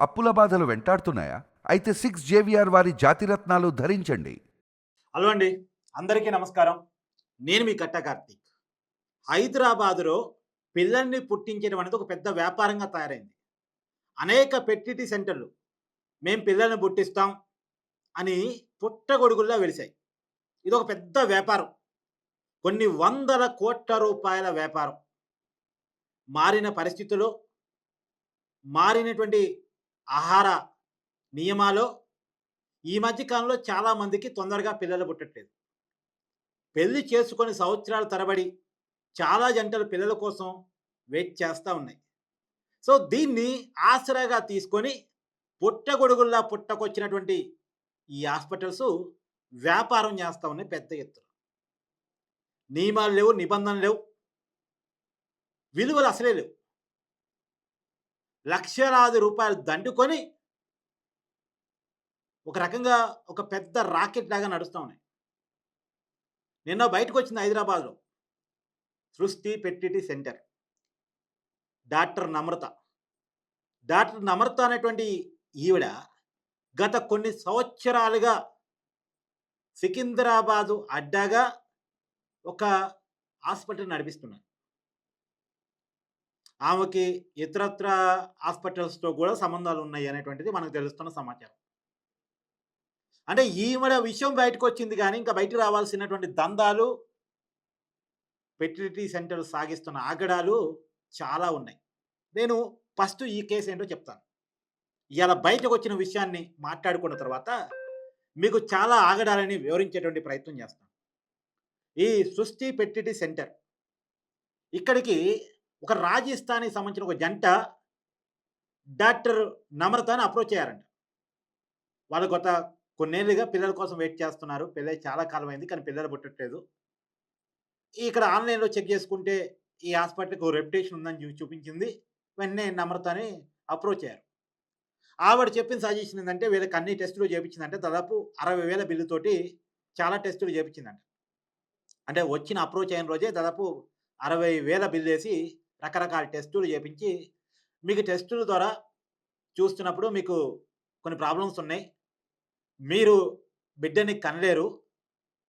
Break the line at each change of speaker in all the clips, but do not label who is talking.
అప్పుల బాధలు వెంటాడుతున్నాయా? అయితే సిక్స్ జేవిఆర్ వారి జాతిరత్నాలు ధరించండి.
హలో అండి. అందరికీ నమస్కారం. నేను మీ కట్ట కార్తీక్. హైదరాబాదులో పిల్లల్ని పుట్టించడం అనేది ఒక పెద్ద వ్యాపారంగా తయారైంది. అనేక పెట్టిటీ సెంటర్లు మేము పిల్లల్ని పుట్టిస్తాం అని పుట్టగొడుగుల్లా వెలిశాయి. ఇది ఒక పెద్ద వ్యాపారం. కొన్ని వందల కోట్ల రూపాయల వ్యాపారం. మారిన పరిస్థితుల్లో మారినటువంటి ఆహార నియమాలు ఈ మధ్య కాలంలో తొందరగా పిల్లలు పుట్టట్లేదు. పెళ్ళి చేసుకొని సంవత్సరాల తరబడి చాలా జంటలు పిల్లల కోసం వెయిట్ చేస్తూ ఉన్నాయి. సో దీన్ని ఆసరాగా తీసుకొని పుట్టగొడుగుల్లా పుట్టకొచ్చినటువంటి ఈ హాస్పిటల్స్ వ్యాపారం చేస్తూ ఉన్నాయి పెద్ద ఎత్తున. నియమాలు లేవు నిబంధనలు లేవు. విలువలు అసలే లేవు. లక్షలాది రూపాయలు దండుకొని ఒక రకంగా ఒక పెద్ద రాకెట్ లాగా నడుస్తూ ఉన్నాయి. నిన్న బయటకు వచ్చింది హైదరాబాద్లో. Srishti పెట్టిటి centre. Doctor Namrata. Doctor Namrata అనేటువంటి ఈవిడ గత కొన్ని సంవత్సరాలుగా సికింద్రాబాదు అడ్డాగా ఒక హాస్పిటల్ నడిపిస్తున్నారు ఆమెకి ఇతరత్ర హాస్పిటల్స్తో కూడా సంబంధాలు ఉన్నాయి అనేటువంటిది మనకు తెలుస్తున్న సమాచారం. అంటే ఈవిడ విషయం బయటకు వచ్చింది కానీ ఇంకా బయటకు రావాల్సినటువంటి దందాలు ఫెర్టిలిటీ సెంటర్ సాగిస్తున్న ఆగడాలు చాలా ఉన్నాయి. నేను ఫస్ట్ ఈ కేసు ఏంటో చెప్తాను. ఇలా బయటకు వచ్చిన విషయాన్ని మాట్లాడుకున్న తర్వాత మీకు చాలా ఆగడాలని వివరించేటువంటి ప్రయత్నం చేస్తాను. ఈ సృష్టి పెట్టిటి సెంటర్ ఇక్కడికి ఒక రాజస్థానికి సంబంధించిన ఒక జంట డాక్టర్ నమ్రతని అప్రోచ్ అయ్యారంట. వాళ్ళు గత కొన్నేళ్ళుగా పిల్లల కోసం వెయిట్ చేస్తున్నారు. పిల్లలు చాలా కాలం అయింది కానీ పిల్లలు పుట్టట్లేదు. ఇక్కడ ఆన్లైన్లో చెక్ చేసుకుంటే ఈ హాస్పిటల్కి ఒక రెప్యుటేషన్ ఉందని చూపించింది. వెంటనే నమ్రతని అప్రోచ్ అయ్యారు. ఆవిడ చెప్పిన సజెషన్ ఏంటంటే వీళ్ళకి అన్ని టెస్టులు చేయించిందంటే దాదాపు అరవై వేల బిల్లుతోటి చాలా టెస్టులు చేయించిందంట అంటే వచ్చిన అప్రోచ్ అయిన రోజే దాదాపు అరవై వేల బిల్లు వేసి రకరకాల టెస్టులు చేపించి మీకు టెస్టుల ద్వారా చూస్తున్నప్పుడు మీకు కొన్ని ప్రాబ్లమ్స్ ఉన్నాయి. మీరు బిడ్డని కనలేరు.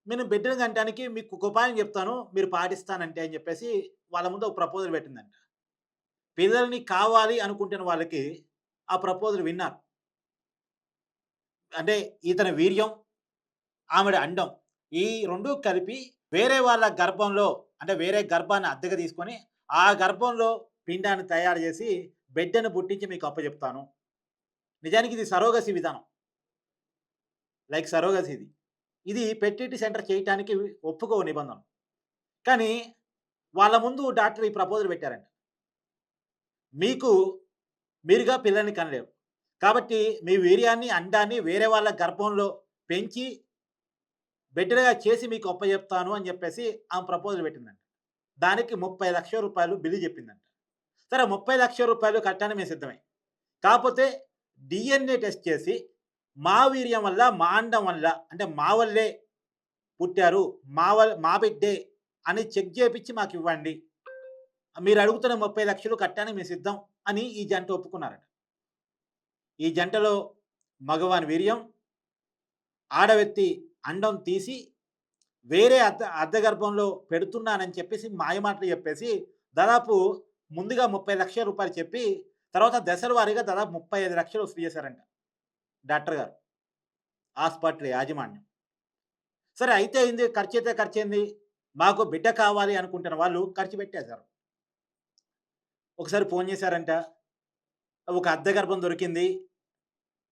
నేను బిడ్డని కనడానికి మీకు ఒక ఉపాయం చెప్తాను మీరు పాటిస్తానంటే అని చెప్పేసి వాళ్ళ ముందు ఒక ప్రపోజల్ పెట్టిందంట. పిల్లల్ని కావాలి అనుకుంటున్న వాళ్ళకి ఆ ప్రపోజల్ విన్నారు. అంటే ఇతని వీర్యం ఆమెడ అండం ఈ రెండు కలిపి వేరే వాళ్ళ గర్భంలో అంటే వేరే గర్భాన్ని అద్దెగా తీసుకొని ఆ గర్భంలో పిండాన్ని తయారు చేసి బిడ్డను పుట్టించి మీకు అప్పచెప్తాను. నిజానికి ఇది సరోగసి విధానం. లైక్ సరోగసి ఇది. ఇది పెట్టిటి సెంటర్ చేయటానికి ఒప్పుకో నిబంధన కానీ వాళ్ళ ముందు డాక్టర్ ఈ ప్రపోజల్ పెట్టారంట. మీకు మీరుగా పిల్లల్ని కనలేరు కాబట్టి మీ వీర్యాన్ని అండాన్ని వేరే వాళ్ళ గర్భంలో పెంచి బిడ్డలుగా చేసి మీకు అప్పచెప్తాను అని చెప్పేసి ఆమె ప్రపోజల్ పెట్టిందండి దానికి ముప్పై లక్షల రూపాయలు బిల్లు చెప్పిందంట. సరే ముప్పై లక్షల రూపాయలు కట్టడానికి మేము సిద్ధమై? కాకపోతే డిఎన్ఏ టెస్ట్ చేసి మా వీర్యం వల్ల మా అండం వల్ల అంటే మా వల్లే పుట్టారు మా వల్ల మా బిడ్డే అని చెక్ చేపించి మాకు ఇవ్వండి. మీరు అడుగుతున్న ముప్పై లక్షలు కట్టడానికి మేము సిద్ధం అని ఈ జంట ఒప్పుకున్నారట. ఈ జంటలో మగవాని వీర్యం ఆడవ్యక్తి అండం తీసి వేరే అర్ధ అర్ధగర్భంలో పెడుతున్నానని చెప్పేసి మాయమాటలు చెప్పేసి దాదాపు ముందుగా ముప్పై లక్షల రూపాయలు చెప్పి తర్వాత దశల వారీగా దాదాపు ముప్పై ఐదు లక్షలు వసూలు చేశారంట డాక్టర్ గారు. హాస్పిటల్ యాజమాన్యం. సరే అయితే అయింది ఖర్చు అయితే ఖర్చు అయింది. మాకు బిడ్డ కావాలి అనుకుంటున్న వాళ్ళు ఖర్చు పెట్టేశారు. ఒకసారి ఫోన్ చేశారంట. ఒక అద్దె గర్భం దొరికింది.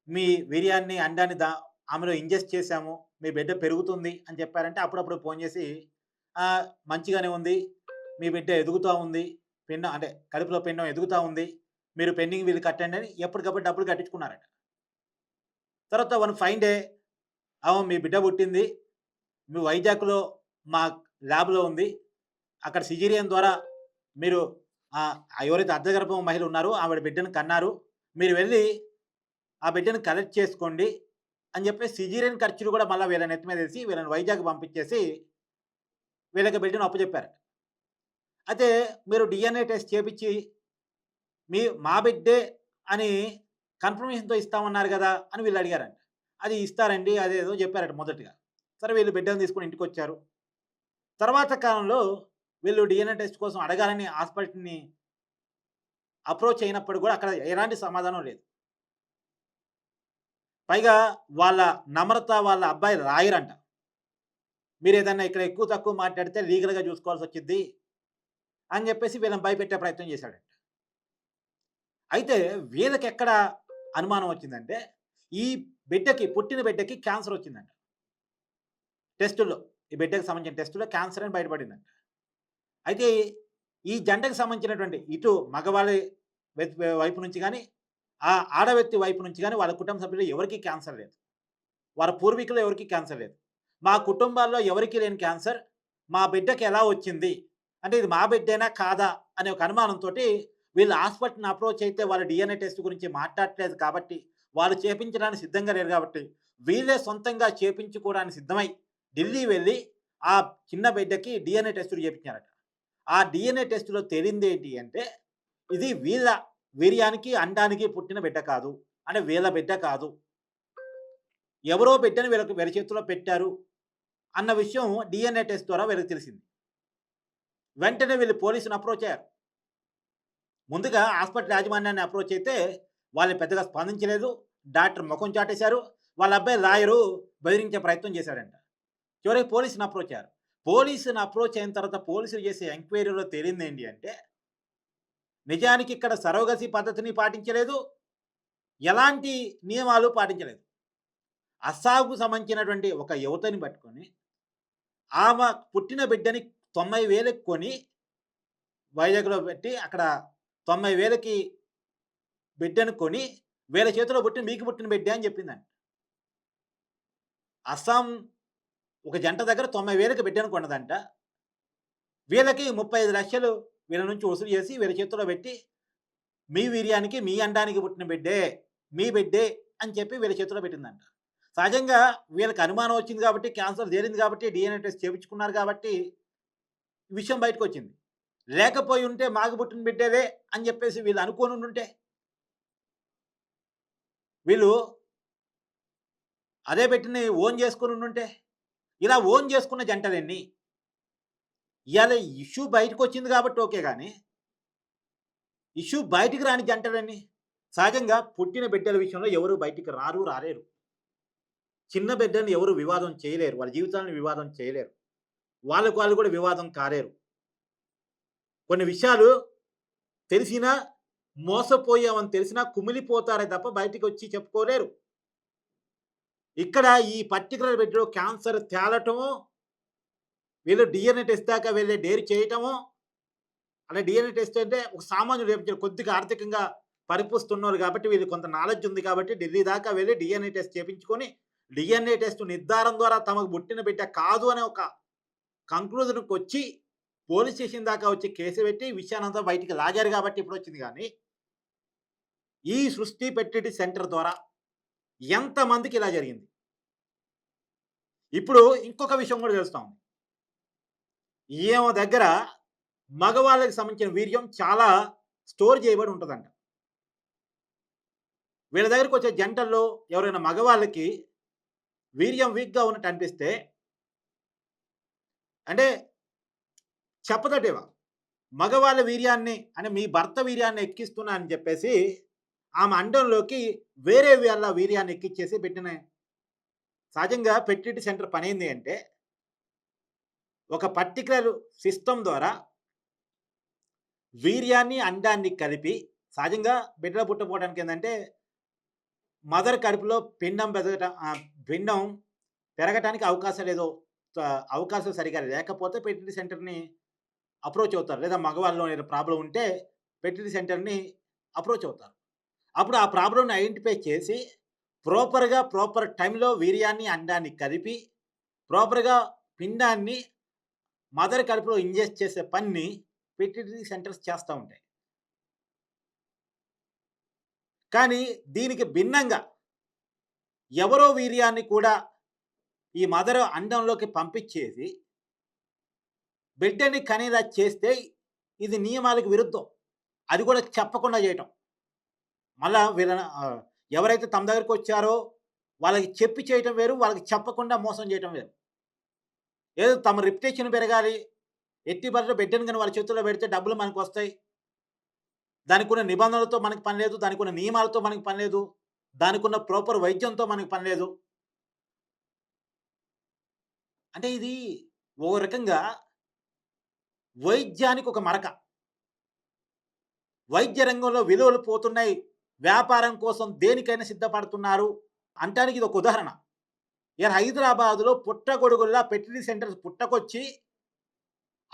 మీ వీర్యాన్ని అండాన్ని దా ఆమెలో ఇంజెస్ట్ చేశాము మీ బిడ్డ పెరుగుతుంది అని చెప్పారంటే అప్పుడప్పుడు ఫోన్ చేసి మంచిగానే ఉంది మీ బిడ్డ ఎదుగుతూ ఉంది పిండం అంటే కడుపులో పిండం ఎదుగుతూ ఉంది మీరు పెండింగ్ వీళ్ళు కట్టండి అని ఎప్పటికప్పుడు డబ్బులు కట్టించుకున్నారట. తర్వాత వన్ ఫైన్ డే అవును మీ బిడ్డ పుట్టింది మీ వైజాగ్లో మా ల్యాబ్లో ఉంది అక్కడ సిజీరియన్ ద్వారా మీరు ఆ, ఎవరైతే అర్ధగర్భం మహిళ ఉన్నారో ఆవిడ బిడ్డను కన్నారు మీరు వెళ్ళి ఆ బిడ్డను కలెక్ట్ చేసుకోండి అని చెప్పి సిజీరియన్ ఖర్చులు కూడా మళ్ళీ వీళ్ళని ఎత్తి మీద వేసి వీళ్ళని వైజాగ్ పంపించేసి వీళ్ళకి బిడ్డను అప్పచెప్పారు అయితే మీరు డిఎన్ఏ టెస్ట్ చేపించి మీ మా బిడ్డే అని కన్ఫర్మేషన్‌తో ఇస్తామన్నారు కదా అని వీళ్ళు అడిగారంట. అది ఇస్తారండి అదేదో చెప్పారట మొదటగా. సరే వీళ్ళు బిడ్డను తీసుకొని ఇంటికొచ్చారు. తర్వాత కాలంలో వీళ్ళు డిఎన్ఏ టెస్ట్ కోసం అడగాలని హాస్పిటల్‌ని అప్రోచ్ అయినప్పుడు కూడా అక్కడ ఎలాంటి సమాధానం లేదు. పైగా వాళ్ళ నమ్రత వాళ్ళ అబ్బాయి రాయరంట మీరు ఏదన్నా ఇక్కడ ఎక్కువ తక్కువ మాట్లాడితే లీగల్‌గా చూసుకోవాల్సి వచ్చింది అని చెప్పేసి వీళ్ళని భయపెట్టే ప్రయత్నం చేశాడంట. అయితే వీళ్ళకి ఎక్కడ అనుమానం వచ్చిందంటే, ఈ బిడ్డకి పుట్టిన బిడ్డకి క్యాన్సర్ వచ్చిందంట. టెస్టుల్లో. ఈ బిడ్డకి సంబంధించిన టెస్టులో క్యాన్సర్ అని బయటపడిందంట. అయితే ఈ జంటకు సంబంధించినటువంటి ఇటు మగవాళ్ళ వైపు నుంచి కానీ ఆ ఆడవ్యక్తి వైపు నుంచి కానీ వాళ్ళ కుటుంబ సభ్యులు ఎవరికీ క్యాన్సర్ లేదు. వారి పూర్వీకులు ఎవరికీ క్యాన్సర్ లేదు. మా కుటుంబాల్లో ఎవరికీ లేని క్యాన్సర్ మా బిడ్డకి ఎలా వచ్చింది? అంటే ఇది మా బిడ్డేనా? కాదా? అనే ఒక అనుమానంతోటి వీళ్ళు హాస్పిటల్‌ని అప్రోచ్ అయితే వాళ్ళు డిఎన్ఏ టెస్ట్ గురించి మాట్లాడట్లేదు కాబట్టి, వాళ్ళు చేపించడానికి సిద్ధంగా లేరు కాబట్టి, వీళ్ళే సొంతంగా చేపించుకోవడానికి సిద్ధమై ఢిల్లీ వెళ్ళి ఆ చిన్న బిడ్డకి డిఎన్ఏ టెస్టులు చేపించారట. ఆ డిఎన్ఏ టెస్టులో తేలింది ఏంటి అంటే, ఇది వీళ్ళ వీర్యానికి, అండానికి పుట్టిన బిడ్డ కాదు. అంటే వీళ్ళ బిడ్డ కాదు. ఎవరో బిడ్డని వీళ్ళకి వీళ్ళ చేతిలో పెట్టారు. అన్న విషయం డిఎన్ఏ టెస్ట్ ద్వారా వీళ్ళకి తెలిసింది. వెంటనే వీళ్ళు పోలీసుని అప్రోచ్ అయ్యారు. ముందుగా హాస్పిటల్ యాజమాన్యాన్ని అప్రోచ్ అయితే వాళ్ళు పెద్దగా స్పందించలేదు. డాక్టర్ ముఖం చాటేశారు. వాళ్ళ అబ్బాయి లాయరు బెదిరించే ప్రయత్నం చేశాడంట. చివరికి పోలీసుని అప్రోచ్ అయ్యారు. పోలీసుని అప్రోచ్ అయిన తర్వాత పోలీసులు చేసే ఎంక్వైరీలో తేలిందేంటి అంటే, నిజానికి ఇక్కడ సరోగసి పద్ధతిని పాటించలేదు. ఎలాంటి నియమాలు పాటించలేదు. అస్సాంకు సంబంధించినటువంటి ఒక యువతని పట్టుకొని, ఆమె పుట్టిన బిడ్డని 90,000కి కొని వైజాగ్‌లో పెట్టి అక్కడ 90,000కి బిడ్డను కొని వేల చేతిలో పుట్టిన మీకు పుట్టిన బిడ్డ అని చెప్పిందంట. అస్సాం ఒక జంట దగ్గర 90,000కి బిడ్డను కొన్నదంట. వీళ్ళకి 35,00,000 వీళ్ళ నుంచి వసూలు చేసి వీళ్ళ చేతిలో పెట్టి, మీ వీర్యానికి, మీ అండానికి పుట్టిన బిడ్డే, మీ బిడ్డే అని చెప్పి వీళ్ళ చేతిలో పెట్టిందంట. సహజంగా వీళ్ళకి అనుమానం వచ్చింది కాబట్టి, క్యాన్సర్ తేలింది కాబట్టి, డిఎన్ఏ టెస్ట్ చేపించుకున్నారు కాబట్టి, విషయం విషయం బయటకొచ్చింది. లేకపోయి ఉంటే మాకు పుట్టిన బిడ్డేదే అని చెప్పేసి వీళ్ళు అనుకోని ఉంటే వీళ్ళు అదే బిడ్డని ఓన్ చేసుకొనుండుంటే, ఇలా ఓన్ చేసుకున్న జంటలన్నీ ఇవాళ ఇష్యూ బయటకొచ్చింది కాబట్టి ఓకే కానీ ఇష్యూ బయటికి రాని జంటలెన్ని? సహజంగా పుట్టిన బిడ్డల విషయంలో ఎవరు బయటికి రారు, రాలేరు. చిన్న బిడ్డని ఎవరు వివాదం చేయలేరు. వాళ్ళ జీవితాలను వివాదం చేయలేరు. వాళ్ళకు వాళ్ళు కూడా వివాదం కాలేరు. కొన్ని విషయాలు తెలిసినా, మోసపోయామని తెలిసినా కుమిలిపోతారే తప్ప బయటికొచ్చి చెప్పుకోలేరు. ఇక్కడ ఈ పర్టికులర్ బిడ్డలో క్యాన్సర్ తేలటము, వీళ్ళు డిఎన్ఏ టెస్ట్ దాకా వెళ్ళే డేర్ చేయటము, అలా డిఎన్ఏ టెస్ట్ అంటే ఒక సామాన్యుడు రేపు కొద్దిగా ఆర్థికంగా పరిపుస్తున్నారు కాబట్టి వీళ్ళు కొంత నాలెడ్జ్ ఉంది కాబట్టి ఢిల్లీ దాకా వెళ్ళి డిఎన్ఏ టెస్ట్ చేపించుకొని, డిఎన్ఏ టెస్ట్ నిర్ధారణ ద్వారా తమకు బుట్టిన బిడ్డ కాదు అనే ఒక కంక్లూజన్‌కొచ్చి పోలీస్ స్టేషన్ దాకా వచ్చి కేసు పెట్టి విషయానంతా బయటికి లాగారు కాబట్టి ఇప్పుడు వచ్చింది కానీ ఈ సృష్టి ఫెర్టిలిటీ సెంటర్ ద్వారా ఎంతమందికి ఇలా జరిగింది? ఇప్పుడు ఇంకొక విషయం కూడా తెలుస్తా ఉంది. ఈమె దగ్గర మగవాళ్ళకి సంబంధించిన వీర్యం చాలా స్టోర్ చేయబడి ఉంటుందంట. వీళ్ళ దగ్గరికొచ్చే జంటల్లో ఎవరైనా మగవాళ్ళకి వీర్యం వీక్‌గా ఉన్నట్టు అనిపిస్తే అంటే చెప్పదటేవా? మగవాళ్ళ వీర్యాన్ని అంటే మీ భర్త వీర్యాన్ని ఎక్కిస్తున్నా అని చెప్పేసి, ఆమె అండంలోకి వేరే వాళ్ళ వీర్యాన్ని ఎక్కిచ్చేసి పెట్టిన సహజంగా పెట్టిటి సెంటర్ పనేంది అంటే ఒక పర్టికులర్ సిస్టమ్ ద్వారా వీర్యాన్ని, అండాన్ని కలిపి సహజంగా బిడ్డలు పుట్టపోవడానికి ఏంటంటే మదర్ కడుపులో పిండం పెరగటం పిండం పెరగటానికి అవకాశం లేదో అవకాశం సరిగా లేకపోతే పెట్టిన సెంటర్‌ని అప్రోచ్ అవుతారు. లేదా మగవాళ్ళలో ఏదో ప్రాబ్లం ఉంటే పెట్టిన సెంటర్‌ని అప్రోచ్ అవుతారు. అప్పుడు ఆ ప్రాబ్లమ్‌ని ఐడెంటిఫై చేసి ప్రాపర్‌గా ప్రాపర్ టైంలో వీర్యాన్ని, అండాన్ని కలిపి ప్రాపర్‌గా పిండాన్ని మదర్ కడుపులో ఇంజెస్ట్ చేసే పనిని ఫెర్టిలిటీ సెంటర్స్ చేస్తూ ఉంటాయి. కానీ దీనికి భిన్నంగా ఎవరో వీర్యాన్ని కూడా ఈ మదర్ అండంలోకి పంపించేసి బిడ్డని కనేలా చేస్తే ఇది నియమాలకు విరుద్ధం. అది కూడా చెప్పకుండా చేయటం. మళ్ళా వీళ్ళ ఎవరైతే తమ దగ్గరికొచ్చారో వాళ్ళకి చెప్పి చేయటం వేరు, వాళ్ళకి చెప్పకుండా మోసం చేయటం వేరు. ఏదో తమ రిప్యుటేషన్ పెరగాలి. ఎట్టి బట్టలు బిడ్డను కానీ వాళ్ళ చేతుల్లో పెడితే డబ్బులు మనకు వస్తాయి దానికి ఉన్న నిబంధనలతో మనకి పని లేదు. దానికున్న నియమాలతో మనకి పని లేదు. దానికున్న ప్రాపర్ వైద్యంతో మనకి పని లేదు. అంటే ఇది ఓ రకంగా వైద్యానికి ఒక మరక. వైద్య రంగంలో విలువలు పోతున్నాయి. వ్యాపారం కోసం దేనికైనా సిద్ధపడుతున్నారు అంటానికి ఒక ఉదాహరణ. ఇక హైదరాబాద్‌లో పుట్టగొడుగుల్లా పెట్టిన సెంటర్స్ పుట్టకొచ్చి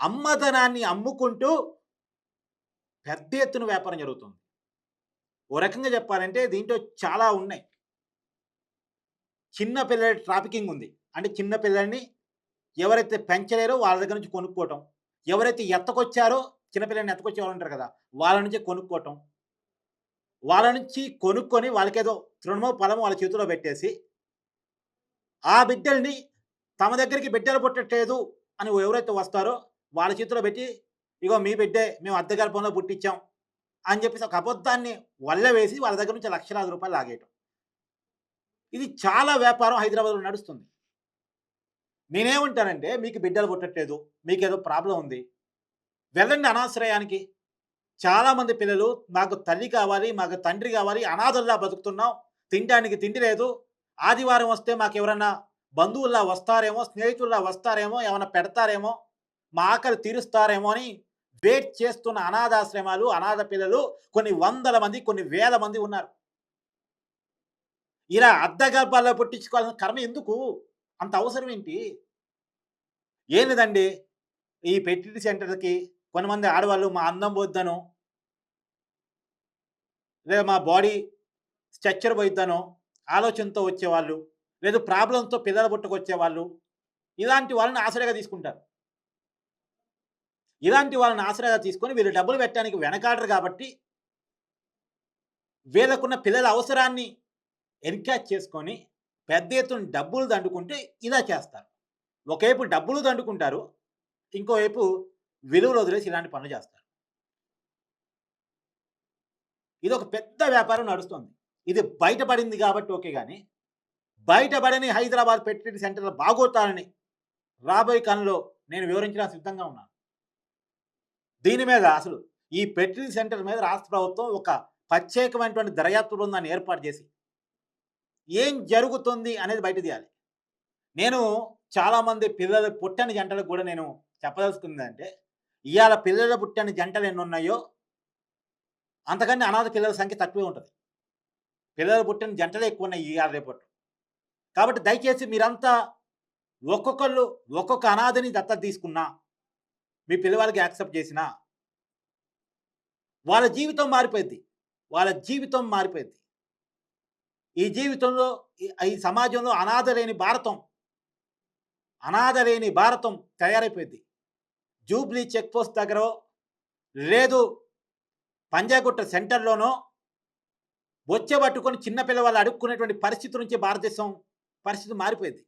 అమ్మదనాన్ని అమ్ముకుంటూ పెద్ద ఎత్తున వ్యాపారం జరుగుతుంది. ఓ రకంగా చెప్పాలంటే దీంట్లో చాలా ఉన్నాయి. చిన్న పిల్లల ట్రాఫికింగ్ ఉంది. అంటే చిన్న పిల్లల్ని ఎవరైతే పెంచలేరో వాళ్ళ దగ్గర నుంచి కొనుక్కోవటం. ఎవరైతే ఎత్తకొచ్చారో చిన్నపిల్లల్ని ఎత్తకొచ్చేవారు ఎత్తకొచ్చే వాళ్ళు ఉంటారు కదా! వాళ్ళ నుంచి కొనుక్కోవటం. వాళ్ళ నుంచి కొనుక్కొని వాళ్ళకేదో తృణమో, పొలమో వాళ్ళ చేతిలో పెట్టేసి ఆ బిడ్డల్ని తమ దగ్గరికి బిడ్డలు పుట్టట్లేదు అని ఎవరైతే వస్తారో వాళ్ళ చేతిలో పెట్టి, ఇగో మీ బిడ్డే మేము అద్దె గర్భంలో పుట్టించాం అని చెప్పేసి ఒక అబద్ధాన్ని వల్లెవేసి వాళ్ళ దగ్గర నుంచి లక్షలాది రూపాయలు లాగేయటం. ఇది చాలా వ్యాపారం హైదరాబాద్‌లో నడుస్తుంది. నేనేమంటానంటే మీకు బిడ్డలు పుట్టట్లేదు. మీకేదో ప్రాబ్లం ఉంది. వెళ్ళండి అనాశ్రయానికి. చాలామంది పిల్లలు మాకు తల్లి కావాలి, మాకు తండ్రి కావాలి, అనాథల్లా బతుకుతున్నాం. తినడానికి తిండి లేదు. ఆదివారం వస్తే మాకు ఎవరన్నా బంధువుల్లా వస్తారేమో, స్నేహితుల్లా వస్తారేమో, ఏమైనా పెడతారేమో, మా ఆకలి తీరుస్తారేమో అని వెయిట్ చేస్తున్న అనాథాశ్రమాలు, అనాథ పిల్లలు కొన్ని వందల మంది, కొన్ని వేల మంది ఉన్నారు. ఇలా అద్దె పుట్టించుకోవాల్సిన కర్మ ఎందుకు? అంత అవసరం ఏంటి? ఏం లేదండి. ఈ ఫెర్టిలిటీ సెంటర్‌కి కొంతమంది ఆడవాళ్ళు మా అందం పోద్దాను లేదా మా బాడీ స్ట్రక్చర్ పోయిద్దాను ఆలోచనతో వచ్చేవాళ్ళు. లేదు ప్రాబ్లంతో పిల్లలు పుట్టుకొచ్చేవాళ్ళు. ఇలాంటి వాళ్ళని ఆసరాగా తీసుకుంటారు. ఇలాంటి వాళ్ళని ఆసరాగా తీసుకొని వీళ్ళు డబ్బులు పెట్టడానికి వెనకాడరు కాబట్టి వీళ్ళకున్న పిల్లల అవసరాన్ని ఎన్కాచ్ చేసుకొని పెద్ద ఎత్తున డబ్బులు దండుకుంటే ఇలా చేస్తారు. ఒకవైపు డబ్బులు దండుకుంటారు. ఇంకోవైపు విలువలు వదిలేసి ఇలాంటి పనులు చేస్తారు. ఇది ఒక పెద్ద వ్యాపారం నడుస్తుంది. ఇది బయటపడింది కాబట్టి ఓకే కానీ బయటపడని హైదరాబాద్ ఫెర్టిలిటీ సెంటర్‌ల బాగోతానని రాబోయే కాలంలో నేను వివరించడానికి సిద్ధంగా ఉన్నాను. దీని మీద అసలు ఈ ఫెర్టిలిటీ సెంటర్ మీద రాష్ట్ర ప్రభుత్వం ఒక ప్రత్యేకమైనటువంటి దర్యాప్తు బృందాన్ని ఏర్పాటు చేసి ఏం జరుగుతుంది అనేది బయట తీయాలి. నేను చాలామంది పిల్లలు పుట్టని జంటలకు కూడా నేను చెప్పదలుచుకుందంటే, ఇవాళ పిల్లలు పుట్టని జంటలు ఎన్ని ఉన్నాయో అంతకన్నా అనాథ పిల్లల సంఖ్య తక్కువే ఉంటుంది పిల్లలు పుట్టిన జంటలే ఎక్కువ ఉన్న ఈ ఇయాల రేపట్లో. కాబట్టి దయచేసి మీరంతా ఒక్కొక్కళ్ళు ఒక్కొక్క అనాథని దత్తత తీసుకున్నా, మీ పిల్లవాళ్ళకి యాక్సెప్ట్ చేసినా వాళ్ళ జీవితం మారిపోయింది వాళ్ళ జీవితం మారిపోయింది ఈ జీవితంలో ఈ ఈ సమాజంలో అనాథ లేని భారతం అనాథ లేని భారతం తయారైపోయింది జూబ్లీ చెక్ పోస్ట్ లేదు పంజాగుట్ట సెంటర్‌లోనో బొచ్చె పట్టుకొని చిన్న అడుక్కునేటువంటి పరిస్థితి నుంచి భారతదేశం పరిస్థితి మారిపోయింది.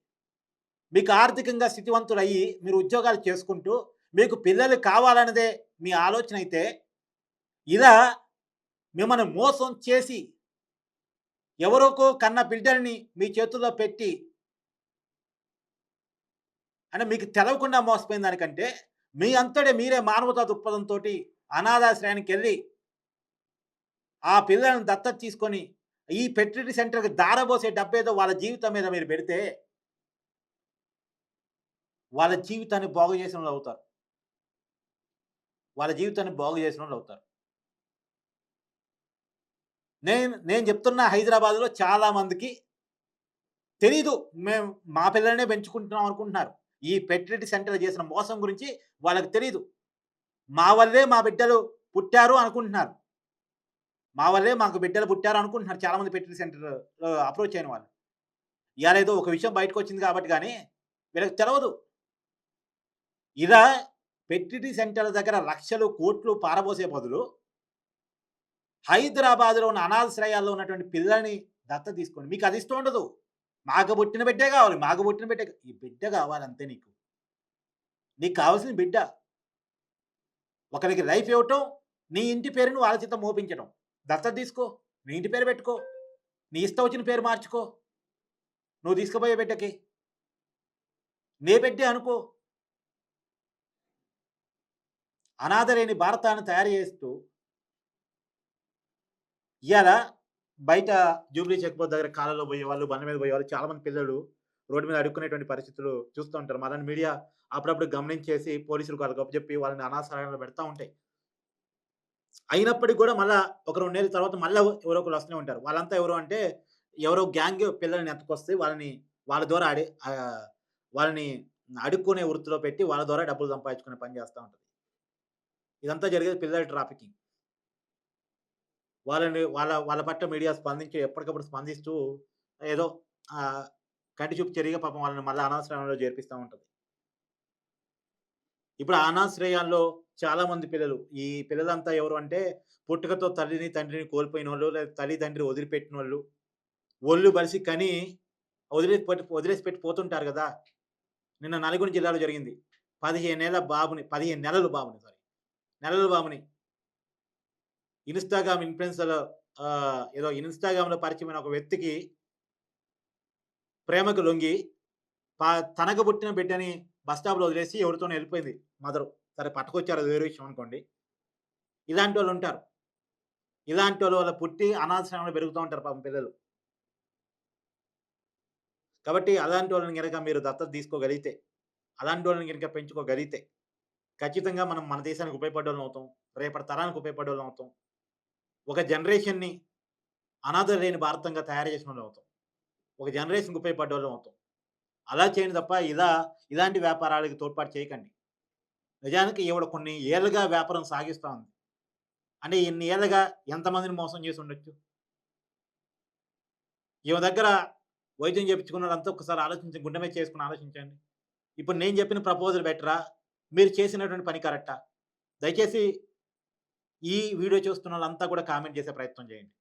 మీకు ఆర్థికంగా స్థితివంతులు అయ్యి మీరు ఉద్యోగాలు చేసుకుంటూ మీకు పిల్లలు కావాలన్నదే మీ ఆలోచన అయితే ఇలా మిమ్మల్ని మోసం చేసి ఎవరికో కన్న బిడ్డల్ని మీ చేతుల్లో పెట్టి అంటే మీకు తెలవకుండా మోసపోయిన దానికంటే మీ అంతటే మీరే మానవతా అనాధాశ్రయానికి వెళ్ళి ఆ పిల్లలను దత్తత తీసుకొని ఈ పెట్రిటీ సెంటర్‌కి దారబోసే డబ్బేదో వాళ్ళ జీవితం మీద మీరు పెడితే వాళ్ళ జీవితాన్ని బాగు చేసిన వాళ్ళు అవుతారు. వాళ్ళ జీవితాన్ని బాగు చేసిన వాళ్ళు అవుతారు. నేను నేను చెప్తున్న హైదరాబాద్‌లో చాలా మందికి తెలీదు. మేము మా పిల్లలనే పెంచుకుంటున్నాం అనుకుంటున్నారు. ఈ పెట్రిటీ సెంటర్ చేసిన మోసం గురించి వాళ్ళకి తెలీదు. మా వల్లే మా బిడ్డలు పుట్టారు అనుకుంటున్నారు. మా వల్లే మాకు బిడ్డలు పుట్టారు అనుకుంటున్నారు చాలామంది పెట్టిన సెంటర్ అప్రోచ్ అయిన వాళ్ళు. ఇయాల ఏదో ఒక విషయం బయటకు వచ్చింది కాబట్టి కానీ వీళ్ళకి తెలవదు. ఇలా ఫెర్టిలిటీ సెంటర్‌ల దగ్గర లక్షలు, కోట్లు పారబోసే బదులు హైదరాబాద్‌లో ఉన్న అనాశ్రయాల్లో ఉన్నటువంటి పిల్లల్ని దత్త తీసుకోండి. మీకు అది ఇష్టం ఉండదు. మాకు పుట్టిన బిడ్డే కావాలి. మాకు పుట్టిన బిడ్డే ఈ బిడ్డ కావాలి అంతే నీకు. నీకు కావాల్సిన బిడ్డ. ఒకరికి లైఫ్ ఇవ్వటం, నీ ఇంటి పేరుని వాళ్ళ చేత మోపించడం. దత్తత తీసుకో. నీ ఇంటి పేరు పెట్టుకో నీ ఇష్టం వచ్చిన పేరు మార్చుకో. నువ్వు తీసుకుపోయే బిడ్డకి. నే బిడ్డే అనుకో. అనాథలేని భారతాన్ని తయారు చేస్తూ ఇవాళ బయట జూబ్లీ చెక్పోస్ట్ దగ్గర కాలంలో పోయే వాళ్ళు బండ మీద పోయే వాళ్ళు పిల్లలు రోడ్డు మీద అడుక్కునేటువంటి పరిస్థితులు చూస్తూ ఉంటారు. మళ్ళీ మీడియా అప్పుడప్పుడు గమనించేసి పోలీసులకు వాళ్ళకి చెప్పి వాళ్ళని అనాథాలయంలో పెడతా ఉంటాయి. అయినప్పటికీ కూడా మళ్ళా ఒక రెండు నెలల తర్వాత మళ్ళీ ఎవరో ఒకరు వస్తూనే ఉంటారు. వాళ్ళంతా ఎవరు అంటే ఎవరో గ్యాంగ్ పిల్లల్ని ఎత్తుకొస్తే వాళ్ళని వాళ్ళ ద్వారా అడి వాళ్ళని అడుక్కునే వృత్తిలో పెట్టి వాళ్ళ ద్వారా డబ్బులు సంపాదించుకునే పని చేస్తూ ఉంటుంది. ఇదంతా జరిగేది పిల్లల ట్రాఫికింగ్. వాళ్ళని వాళ్ళ వాళ్ళ పట్ల మీడియా స్పందించి ఎప్పటికప్పుడు స్పందిస్తూ ఏదో కంటి చూపు చెరిగా పాపం వాళ్ళని మళ్ళీ అనవసరంలో చేర్పిస్తూ ఉంటుంది. ఇప్పుడు అనాశ్రయాల్లో చాలా మంది పిల్లలు ఈ పిల్లలంతా ఎవరు అంటే పుట్టుకతో తల్లిని తండ్రిని కోల్పోయిన వాళ్ళు లేదా తల్లి తండ్రి వదిలిపెట్టిన వాళ్ళు ఒళ్ళు బలిసి కని వదిలేసి పెట్టి వదిలేసి పెట్టి పోతుంటారు కదా! నిన్న నల్గొండ జిల్లాలో జరిగింది. పదిహేను నెలల బాబుని పదిహేను నెలలు బాబుని సారీ. నెలల బాబుని. ఇన్స్టాగ్రామ్ ఇన్ఫ్లుయెన్సర్ ఏదో ఇన్స్టాగ్రామ్లో పరిచయమైన ఒక వ్యక్తికి ప్రేమకు లొంగి తనకు పుట్టిన బిడ్డని బస్ స్టాప్లో వదిలేసి ఎవరితోనే వెళ్ళిపోయింది మదరు. సరే పట్టుకొచ్చారు అది వేరే విషయం అనుకోండి. ఇలాంటి వాళ్ళు ఉంటారు. ఇలాంటి వాళ్ళు వాళ్ళ పుట్టి అనాథాశ్రమంలో పెరుగుతూ ఉంటారు పాపం పిల్లలు. కాబట్టి అలాంటి వాళ్ళని కనుక మీరు దత్తత తీసుకోగలిగితే అలాంటి వాళ్ళని కనుక పెంచుకోగలిగితే ఖచ్చితంగా మనం మన దేశానికి ఉపయోగపడే అవుతాం. రేపటి తరానికి ఉపయోగపడే అవుతాం. ఒక జనరేషన్ని అనాథ లేని భారతంగా తయారు చేసిన వాళ్ళు అవుతాం. ఒక జనరేషన్కి ఉపయోగపడే అవుతాం. అలా చేయండి తప్ప ఇలా ఇలాంటి వ్యాపారాలకి తోడ్పాటు చేయకండి. నిజానికి ఈవిడ కొన్ని ఏళ్ళుగా వ్యాపారం సాగిస్తూ ఉంది. అంటే ఇన్ని ఏళ్ళుగా ఎంతమందిని మోసం చేసి ఉండొచ్చు? ఈమె దగ్గర వైద్యం చేయించుకున్న వాళ్ళంతా ఒకసారి ఆలోచించి గుండె మీద చేసుకుని ఆలోచించండి. ఇప్పుడు నేను చెప్పిన ప్రపోజల్ బెటరా? మీరు చేసినటువంటి పని కరెక్టా? దయచేసి ఈ వీడియో చూస్తున్న వాళ్ళంతా కూడా కామెంట్ చేసే ప్రయత్నం చేయండి.